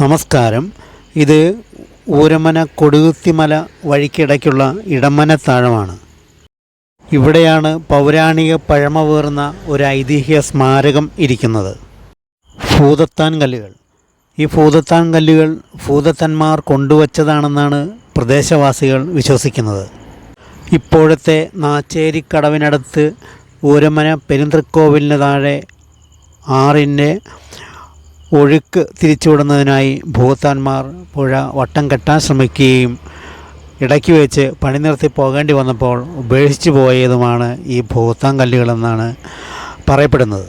നമസ്കാരം. ഇത് ഊരമന കൊടുകുത്തിമല വഴിക്കിടയ്ക്കുള്ള ഇടമനത്താഴമാണ് ഇവിടെയാണ് പൗരാണിക പഴമവേറുന്ന ഒരു ഐതിഹ്യ സ്മാരകം ഇരിക്കുന്നത്. ഭൂതത്താൻ കല്ലുകൾ. ഈ ഭൂതത്താൻ കല്ലുകൾ ഭൂതത്തന്മാർ കൊണ്ടുവച്ചതാണെന്നാണ് പ്രദേശവാസികൾ വിശ്വസിക്കുന്നത്. ഇപ്പോഴത്തെ നാച്ചേരിക്കടവിനടുത്ത് ഊരമന പെരുന്തൃക്കോവിലിന് താഴെ ആറിന്റെ ഒഴുക്ക് തിരിച്ചുവിടുന്നതിനായി ഭൂത്താന്മാർ പുഴ വട്ടം കെട്ടാൻ ശ്രമിക്കുകയും ഇടയ്ക്ക് വെച്ച് പണി നിർത്തി പോകേണ്ടി വന്നപ്പോൾ ഉപേക്ഷിച്ചു പോയതുമാണ് ഈ ഭൂത്താൻ കല്ലുകളെന്നാണ് പറയപ്പെടുന്നത്.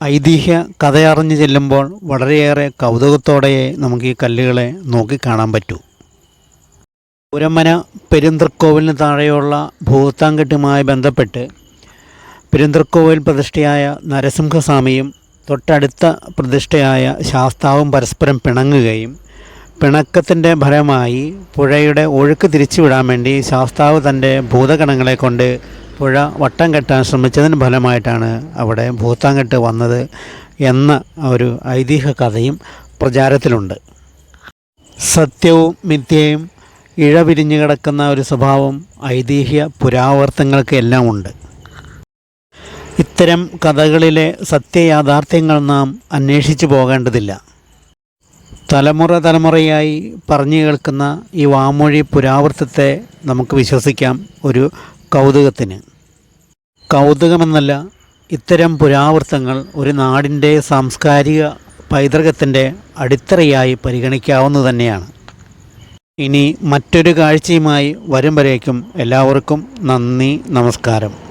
ഐതിഹ്യ കഥയറിഞ്ഞു ചെല്ലുമ്പോൾ വളരെയേറെ കൗതുകത്തോടെ നമുക്ക് ഈ കല്ലുകളെ നോക്കിക്കാണാൻ പറ്റൂ. പുരമന പെരുന്തൃക്കോവിലിന് താഴെയുള്ള ഭൂത്താൻകെട്ടുമായി ബന്ധപ്പെട്ട് പെരുന്തൃക്കോവിൽ പ്രതിഷ്ഠയായ നരസിംഹസ്വാമിയും തൊട്ടടുത്ത പ്രതിഷ്ഠയായ ശാസ്താവും പരസ്പരം പിണങ്ങുകയും പിണക്കത്തിന്റെ ഫലമായി പുഴയുടെ ഒഴുക്ക് തിരിച്ചുവിടാൻ വേണ്ടി ശാസ്താവ് തന്റെ ഭൂതഗണങ്ങളെ കൊണ്ട് പുഴ വട്ടം കെട്ടാൻ ശ്രമിച്ചതിന് ഫലമായിട്ടാണ് അവിടെ ഭൂത്താങ്കെട്ട് വന്നത് എന്ന ഒരു ഐതിഹ്യ കഥയും പ്രചാരത്തിലുണ്ട്. സത്യവും മിഥ്യയും ഇഴപിരിഞ്ഞു കിടക്കുന്ന ഒരു സ്വഭാവം ഐതിഹ്യ പുരാവർത്തങ്ങൾക്ക് എല്ലാം ഉണ്ട്. ഇത്തരം കഥകളിലെ സത്യയാഥാർത്ഥ്യങ്ങൾ നാം അന്വേഷിച്ചു പോകേണ്ടതില്ല. തലമുറ തലമുറയായി പറഞ്ഞു കേൾക്കുന്ന ഈ വാമൊഴി പുരാവൃത്തത്തെ നമുക്ക് വിശ്വസിക്കാം ഒരു കൗതുകത്തിന്. കൗതുകമെന്നല്ല ഇത്തരം പുരാവൃത്തങ്ങൾ ഒരു നാടിന്റെ സാംസ്കാരിക പൈതൃകത്തിന്റെ അടിത്തറയായി പരിഗണിക്കാവുന്ന തന്നെയാണ്. ഇനി മറ്റൊരു കാഴ്ചയുമായി വരും വരേക്കും എല്ലാവർക്കും നന്ദി നമസ്കാരം.